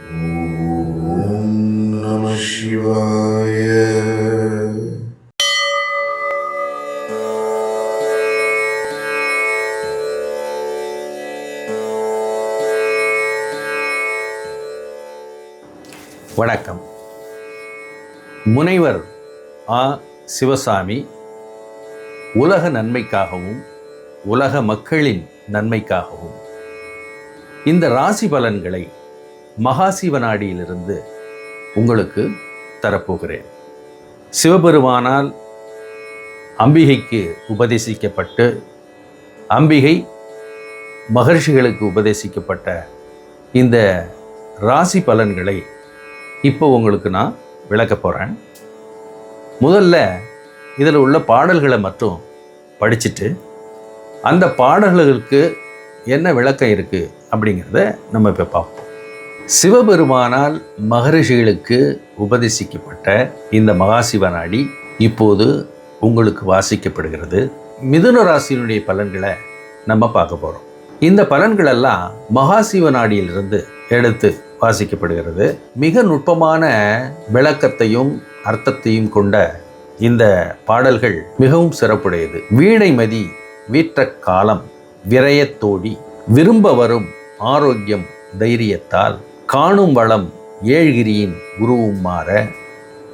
ஓம் நம சிவாய வணக்கம். முனைவர் ஆ. சிவசாமி உலக நன்மைக்காகவும் உலக மக்களின் நன்மைக்காகவும் இந்த ராசி பலன்களை மகாசிவநாடியிலிருந்து உங்களுக்கு தரப்போகிறேன். சிவபெருமானால் அம்பிகைக்கு உபதேசிக்கப்பட்டு அம்பிகை மகர்ஷிகளுக்கு உபதேசிக்கப்பட்ட இந்த ராசி பலன்களை இப்போ உங்களுக்கு நான் விளக்க போகிறேன் முதல்ல இதில் உள்ள பாடல்களை மட்டும் படிச்சுட்டு அந்த பாடல்களுக்கு என்ன விளக்கம் இருக்குது அப்படிங்கிறத நம்ம இப்போ பார்ப்போம். சிவபெருமானால் மகரிஷிகளுக்கு உபதேசிக்கப்பட்ட இந்த மகாசிவநாடி இப்போது உங்களுக்கு வாசிக்கப்படுகிறது. மிதுன ராசியினுடைய பலன்களை நம்ம பார்க்க போகிறோம் இந்த பலன்களெல்லாம் மகாசிவநாடியிலிருந்து எடுத்து வாசிக்கப்படுகிறது. மிக நுட்பமான விளக்கத்தையும் அர்த்தத்தையும் கொண்ட இந்த பாடல்கள் மிகவும் சிறப்புடையது. வீணைமதி வீற்ற காலம் விரயத்தோடி விரும்ப வரும் ஆரோக்கியம் தைரியத்தால் காணும் வளம் ஏழ்கிரியின் உருவும் மாற.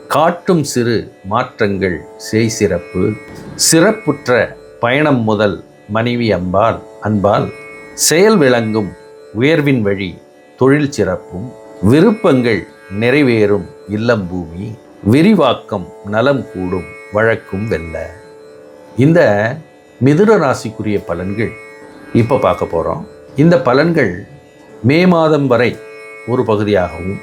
காட்டும் சிறு மாற்றங்கள் செய் சிறப்பு. சிறப்புற்ற பயணம் முதல் மனைவி அம்பால் அன்பால். செயல் விளங்கும் உயர்வின் வழி தொழில் சிறப்பும். விருப்பங்கள் நிறைவேறும் இல்லம் பூமி. விரிவாக்கம் நலம் கூடும் வழக்கும் வெல்ல. இந்த மிதுன ராசிக்குரிய பலன்கள் இப்போ பார்க்க போகிறோம் இந்த பலன்கள் மே மாதம் வரை ஒரு பகுதியாகவும்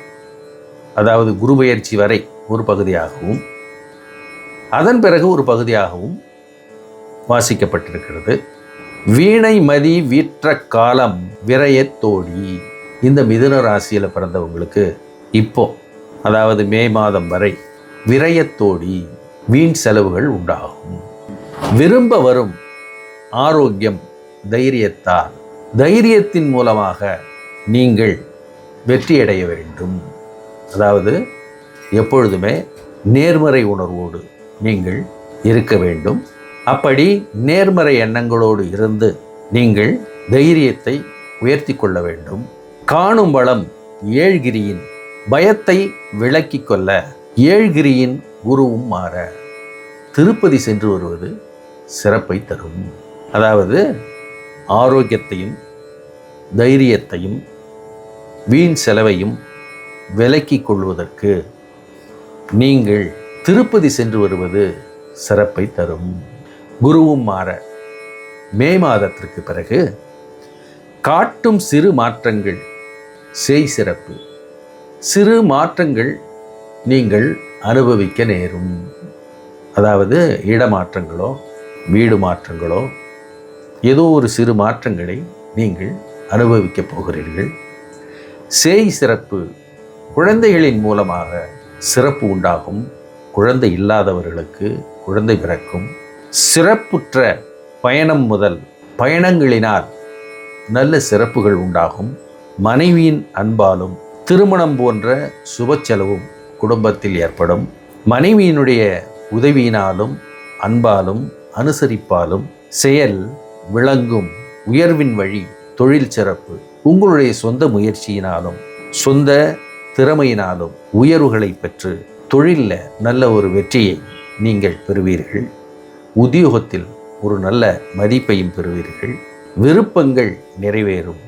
அதாவது குருபெயர்ச்சி வரை ஒரு பகுதியாகவும் அதன் பிறகு ஒரு பகுதியாகவும் வாசிக்கப்பட்டிருக்கிறது. வீணை மதி வீற்ற காலம் விரயத்தோடி இந்த மிதுன ராசியில் பிறந்தவங்களுக்கு இப்போ அதாவது மே மாதம் வரை விரயத்தோடி வீண் செலவுகள் உண்டாகும். விரும்ப வரும் ஆரோக்கியம் தைரியத்தால் தைரியத்தின் மூலமாக நீங்கள் வெற்றியடைய வேண்டும். அதாவது எப்பொழுதுமே நேர்மறை உணர்வோடு நீங்கள் இருக்க வேண்டும். அப்படி நேர்மறை எண்ணங்களோடு இருந்து நீங்கள் தைரியத்தை உயர்த்தி கொள்ள வேண்டும். காணும் வளம் ஏழ்கிரியின் பயத்தை விளக்கி கொள்ள ஏழ்கிரியின் குருவும் மாற. திருப்பதி சென்று வருவது சிறப்பை தரும். அதாவது ஆரோக்கியத்தையும் தைரியத்தையும் வீண் செலவையும் விலக்கிக் கொள்வதற்கு நீங்கள் திருப்பதி சென்று வருவது சிறப்பை தரும். குருவும் மாற மே மாதத்திற்கு பிறகு காட்டும் சிறு மாற்றங்கள் செய் சிறப்பு. சிறு மாற்றங்கள் நீங்கள் அனுபவிக்க நேரும். அதாவது இடமாற்றங்களோ வீடு மாற்றங்களோ ஏதோ ஒரு சிறு மாற்றங்களை நீங்கள் அனுபவிக்கப் போகிறீர்கள். சேய் சிறப்பு குழந்தைகளின் மூலமாக சிறப்பு உண்டாகும். குழந்தை இல்லாதவர்களுக்கு குழந்தை பிறக்கும். சிறப்புற்ற பயணம் முதல் பயணங்களினால் நல்ல சிறப்புகள் உண்டாகும். மனைவியின் அன்பாலும் திருமணம் போன்ற சுப செலவும் குடும்பத்தில் ஏற்படும். மனைவியினுடைய உதவியினாலும் அன்பாலும் அனுசரிப்பாலும் செயல் விளங்கும் உயர்வின் வழி தொழில் சிறப்பு உங்களுடைய சொந்த முயற்சியினாலும் சொந்த திறமையினாலும் உயர்வுகளை பெற்று தொழிலில் நல்ல ஒரு வெற்றியை நீங்கள் பெறுவீர்கள். உத்தியோகத்தில் ஒரு நல்ல மதிப்பையும் பெறுவீர்கள். விருப்பங்கள் நிறைவேறும்.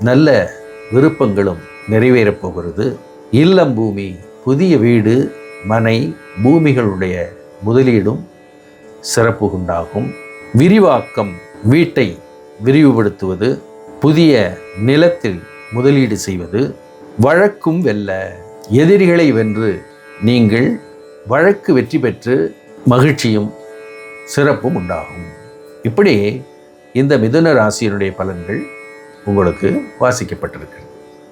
நல்ல விருப்பங்களும் நிறைவேறப் போகிறது. இல்லம் பூமி புதிய வீடு மனை பூமிகளுடைய முதலீடும் சிறப்பு உண்டாகும் விரிவாக்கம் வீட்டை விரிவுபடுத்துவது புதிய நிலத்தில் முதலீடு செய்வது வழக்கும் வெல்ல எதிரிகளை வென்று நீங்கள் வழக்கு வெற்றி பெற்று மகிழ்ச்சியும் சிறப்பும் உண்டாகும். இப்படி இந்த மிதுன ராசியினுடைய பலன்கள் உங்களுக்கு வாசிக்கப்பட்டிருக்கு